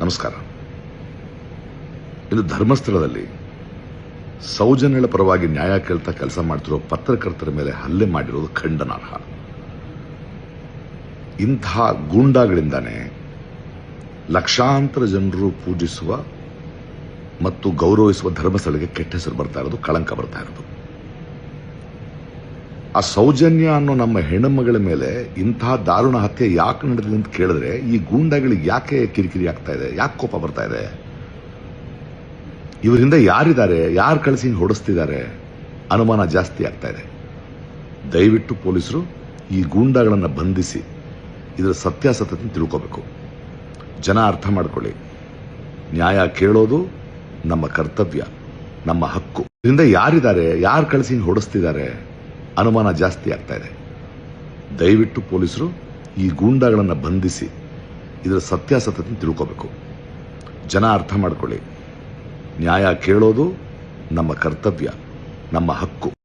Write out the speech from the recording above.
ನಮಸ್ಕಾರ. ಇದು ಧರ್ಮಸ್ಥಳದಲ್ಲಿ ಸೌಜನ್ಯಗಳ ಪರವಾಗಿ ನ್ಯಾಯ ಕೇಳ್ತಾ ಕೆಲಸ ಮಾಡ್ತಿರೋ ಪತ್ರಕರ್ತರ ಮೇಲೆ ಹಲ್ಲೆ ಮಾಡಿರೋದು ಖಂಡನಾರ್ಹ. ಇಂತಹ ಗೂಂಡಾಗಳಿಂದಾನೆ ಲಕ್ಷಾಂತರ ಜನರು ಪೂಜಿಸುವ ಮತ್ತು ಗೌರವಿಸುವ ಧರ್ಮಸ್ಥಳಕ್ಕೆ ಕೆಟ್ಟ ಹೆಸರು ಬರ್ತಾ ಇರೋದು, ಕಳಂಕ ಬರ್ತಾ ಇರೋದು. ಆ ಸೌಜನ್ಯ ಅನ್ನೋ ನಮ್ಮ ಹೆಣ್ಣುಮಗಳ ಮೇಲೆ ಇಂತಹ ದಾರುಣ ಹತ್ಯೆ ಯಾಕೆ ನಡೆದಿದೆ ಅಂತ ಕೇಳಿದ್ರೆ ಈ ಗೂಂಡಾಗಳಿಗೆ ಯಾಕೆ ಕಿರಿಕಿರಿ ಆಗ್ತಾ ಇದೆ, ಯಾಕೆ ಕೋಪ ಬರ್ತಾ ಇದೆ? ಇವರಿಂದ ಯಾರಿದ್ದಾರೆ, ಯಾರು ಕಳಿಸಿ ಹಿಂಗೆ ಹೊಡೆಸ್ತಿದ್ದಾರೆ ಅನುಮಾನ ಜಾಸ್ತಿ ಆಗ್ತಾ ಇದೆ. ದಯವಿಟ್ಟು ಪೊಲೀಸರು ಈ ಗೂಂಡಾಗಳನ್ನು ಬಂಧಿಸಿ ಇದರ ಸತ್ಯಾಸತ್ಯತೆ ತಿಳ್ಕೋಬೇಕು. ಜನ ಅರ್ಥ ಮಾಡ್ಕೊಳ್ಳಿ. ನ್ಯಾಯ ಕೇಳೋದು ನಮ್ಮ ಕರ್ತವ್ಯ, ನಮ್ಮ ಹಕ್ಕು. ಇದರಿಂದ ಯಾರಿದ್ದಾರೆ, ಯಾರು ಕಳಿಸಿ ಹಿಂಗೆ ಹೊಡೆಸ್ತಿದ್ದಾರೆ? ಅನುಮಾನ ಜಾಸ್ತಿ ಆಗ್ತಾ ಇದೆ. ದಯವಿಟ್ಟು ಪೊಲೀಸರು ಈ ಗೂಂಡಾಗಳನ್ನು ಬಂಧಿಸಿ ಇದರ ಸತ್ಯಾಸತ್ಯತೆ ತಿಳ್ಕೋಬೇಕು. ಜನ ಅರ್ಥ ಮಾಡ್ಕೊಳ್ಳಿ. ನ್ಯಾಯ ಕೇಳೋದು ನಮ್ಮ ಕರ್ತವ್ಯ, ನಮ್ಮ ಹಕ್ಕು.